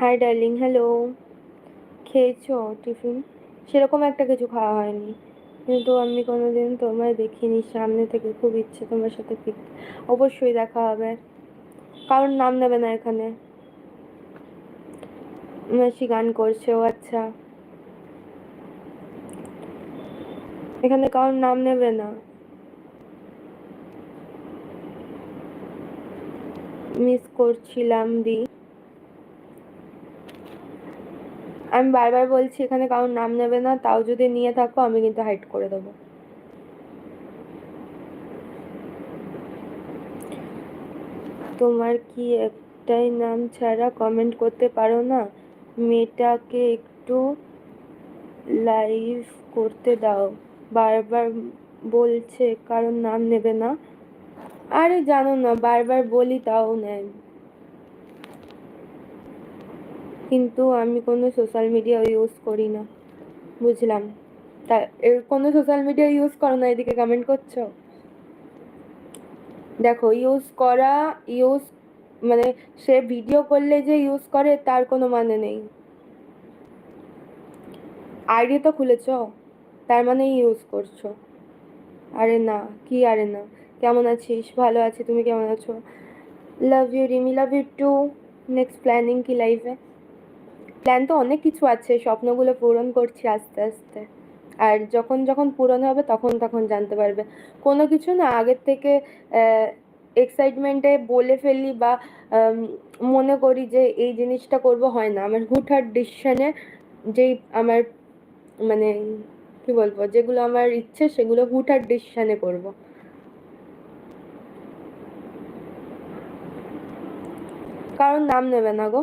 High darling hello খেয়েছো tiffin? সেরকম একটা কিছু খাওয়া হয়নি। কিন্তু আমি কোনো দিন তোমায় দেখিনি। সামনে থেকে খুব ইচ্ছে তোমার সাথে পিক অবশ্যই দেখা হবে। কারণ নাম নেবে না এখানে। মেসি গান করছে, ও আচ্ছা। এখানে কারোর নাম নেবে না। মিস করছিলাম দি। আমি বারবার বলছি, এখানে কারোর নাম নেবে না, তাও যদি নিয়ে থাকো, আমি কিন্তু হাইড করে দেবো। তোমার কি একটাই নাম ছাড়া কমেন্ট করতে পারো না? মেয়েটাকে একটু লাইভ করতে দাও। বারবার বলছে কারণ নাম নেবে না। আরে জানো না, বারবার বলি, তাও নেয়। কিন্তু আমি কোনো সোশ্যাল মিডিয়া ইউজ করি না, বুঝলাম। তা এর কোনো সোশ্যাল মিডিয়া ইউজ করো না, এদিকে কমেন্ট করছ? দেখো ইউজ করা ইউজ মানে সে ভিডিও করলে যে ইউজ করে, তার কোনো মানে নেই। আইডি তো খুলেছ, তার মানে ইউজ করছ। আরে না, কি আরে না, কেমন আছিস? ভালো আছি, তুমি কেমন আছো? Love you Rimi love you too next planning কি লাইফে প্ল্যান তো অনেক কিছু আছে, স্বপ্নগুলো পূরণ করছি আস্তে আস্তে। আর যখন যখন পূরণ হবে তখন তখন জানতে পারবে। কোনো কিছু না, আগের থেকে এক্সাইটমেন্টে বলে ফেলি বা মনে করি যে এই জিনিসটা করব হয় না। আমার হুটহাট ডিসিশনে যেই আমার মানে কি বলব, যেগুলো আমার ইচ্ছে সেগুলো হুটহাট ডিসিশনে করব। কারণ নাম নেবে না গো।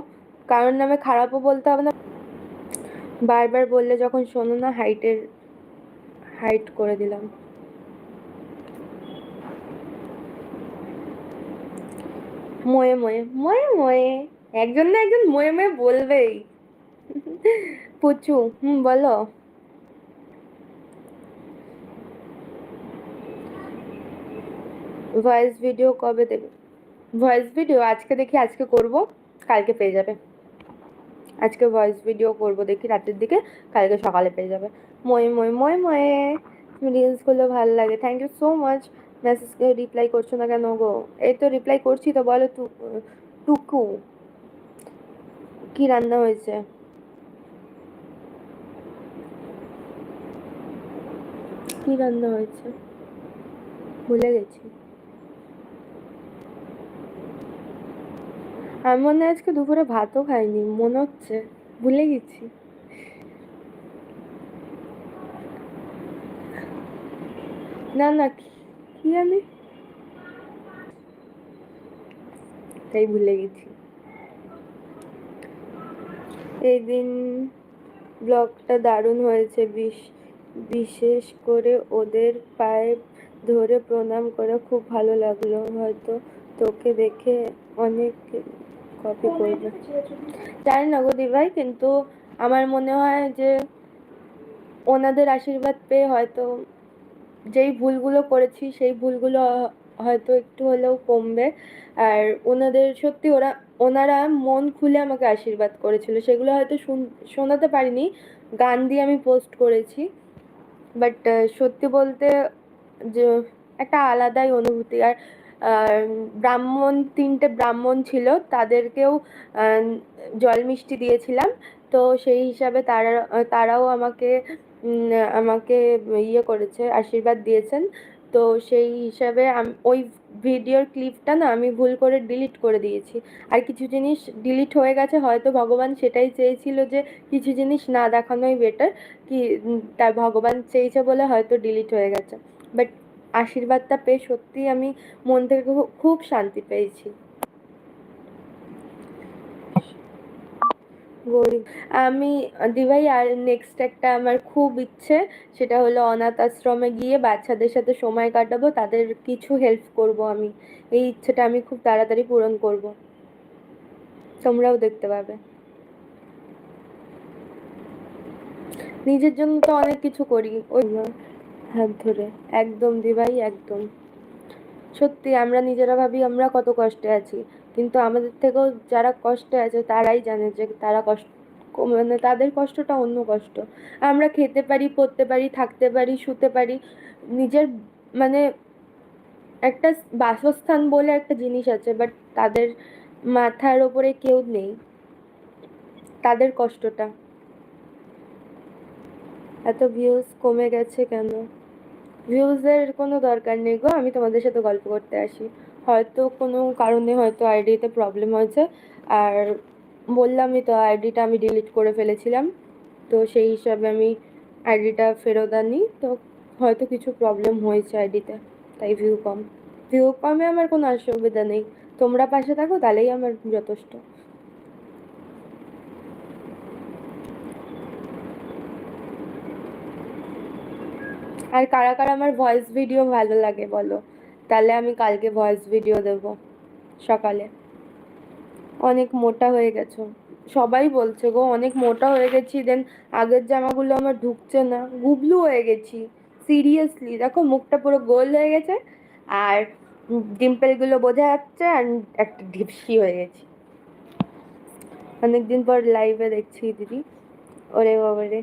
কারণ নামে খারাপও বলতে হবে না। বারবার বললে যখন শোনো না, হাইটের, হাইট করে দিলাম। ময়ে ময়ে ময়ে ময়ে। একজন না একজন ময়ে ময়ে বলবেই। পুচু, হুম, বলো। ভয়েস ভিডিও কবে দেবে? ভয়েস ভিডিও আজকে দেখি, আজকে করব, কালকে পেয়ে যাবে। আজকে ভয়েস ভিডিও করব, দেখি রাতের দিকে কালকে সকালে পেয়ে যাবে। ময়ে ময়ে ময়ে ময়ে। করলে ভালো লাগে। থ্যাংক ইউ সো মাচ মেসেজকে রিপ্লাই করছ না কেন গো? এই তো রিপ্লাই করছি তো বলো টুকু। কি রান্না হয়েছে? কি রান্না হয়েছে? ভুলে গেছি। আমি মনে হয় আজকে দুপুরে ভাতও খাইনি, মনে হচ্ছে, ভুলে গেছি। না না, কি আমি তাই ভুলে গেছি। এই দিন ব্লগটা দারুণ হয়েছে, বিশ, বিশেষ করে ওদের পায়ে ধরে প্রণাম করে, খুব ভালো লাগল। হয়তো তোকে দেখে অনেক কপি করবে। জানি না গো দিভাই, কিন্তু আমার মনে হয় যে ওনাদের আশীর্বাদ পেয়ে হয়তো যেই ভুলগুলো করেছি, সেই ভুলগুলো হয়তো একটু হলেও কমবে। আর ওনাদের, সত্যি ওরা, ওনারা মন খুলে আমাকে আশীর্বাদ করেছিল। সেগুলো হয়তো শোনাতে পারিনি, গান দিয়ে আমি পোস্ট করেছি। বাট সত্যি বলতে যে একটা আলাদাই অনুভূতি। আর ব্রাহ্মণ, তিনটে ব্রাহ্মণ ছিল, তাদেরকেও জল মিষ্টি দিয়েছিলাম। তো সেই হিসাবে তারা, তারাও আমাকে আমাকে ইয়ে করেছে, আশীর্বাদ দিয়েছেন। তো সেই হিসাবে ওই ভিডিওর ক্লিপটা না আমি ভুল করে ডিলিট করে দিয়েছি। আর কিছু জিনিস ডিলিট হয়ে গেছে, হয়তো ভগবান সেটাই চেয়েছিল যে কিছু জিনিস না দেখানোই বেটার কি তার ভগবান চেয়েছে বলে হয়তো ডিলিট হয়ে গেছে। বাট আশীর্বাদটা পেয়ে সত্যিই আমি মন থেকে খুব শান্তি পেয়েছি। আমি দিভাই, আর নেক্সট একটা আমার খুব ইচ্ছে, সেটা হলো অনাথ আশ্রমে গিয়ে বাচ্চাদের সাথে সময় কাটাবো, তাদের কিছু হেল্প করব আমি। এই ইচ্ছেটা আমি খুব তাড়াতাড়ি পূরণ করব। তোমরাও দেখতে পাবে। নিজের জন্য তো অনেক কিছু করি। ওই হাত ধরে। একদম দিভাই একদম। সত্যি, আমরা নিজেরা ভাবি আমরা কত কষ্টে আছি। কিন্তু আমাদের থেকেও যারা কষ্টে আছে, তারাই জানে যে তারা কষ্ট মানে তাদের কষ্টটা অন্য কষ্ট। আমরা খেতে পারি, পড়তে পারি, থাকতে পারি, শুতে পারি। নিজের মানে একটা বাসস্থান বলে একটা জিনিস আছে বাট তাদের মাথার ওপরে কেউ নেই। তাদের কষ্টটা। এত ভিউজ কমে গেছে কেন? ভিউজের কোনো দরকার নেই গো, আমি তোমাদের সাথে গল্প করতে আসি। হয়তো কোনো কারণে হয়তো আইডিতে প্রবলেম হয়েছে, আর বললামই তো আইডিটা আমি ডিলিট করে ফেলেছিলাম, তো সেই হিসাবে আমি আইডিটা ফেরত আনি, তো হয়তো কিছু প্রবলেম হয়েছে আইডিতে, তাই ভিউ কম। ভিউ কমে আমার কোনো অসুবিধা নেই। তোমরা পাশে থাকো, তাহলেই আমার যথেষ্ট। আর কারা কারা আমার ভয়েস ভিডিও ভালো লাগে বলো? তাহলে আমি কালকে ভয়েস ভিডিও দেব, সকালে। অনেক মোটা হয়ে গেছো। সবাই বলছে গো, অনেক মোটা হয়ে গেছি দেন আগের জামাগুলো আমার ঢুকছে না। গুবলু হয়ে গেছি সিরিয়াসলি দেখো, মুখটা পুরো গোল হয়ে গেছে, আর ডিম্পেলগুলো বোঝা যাচ্ছে, আর একটা ঢিপসি হয়ে গেছি। অনেকদিন পর লাইভে দেখছি দিদি। ওরে বাবারে।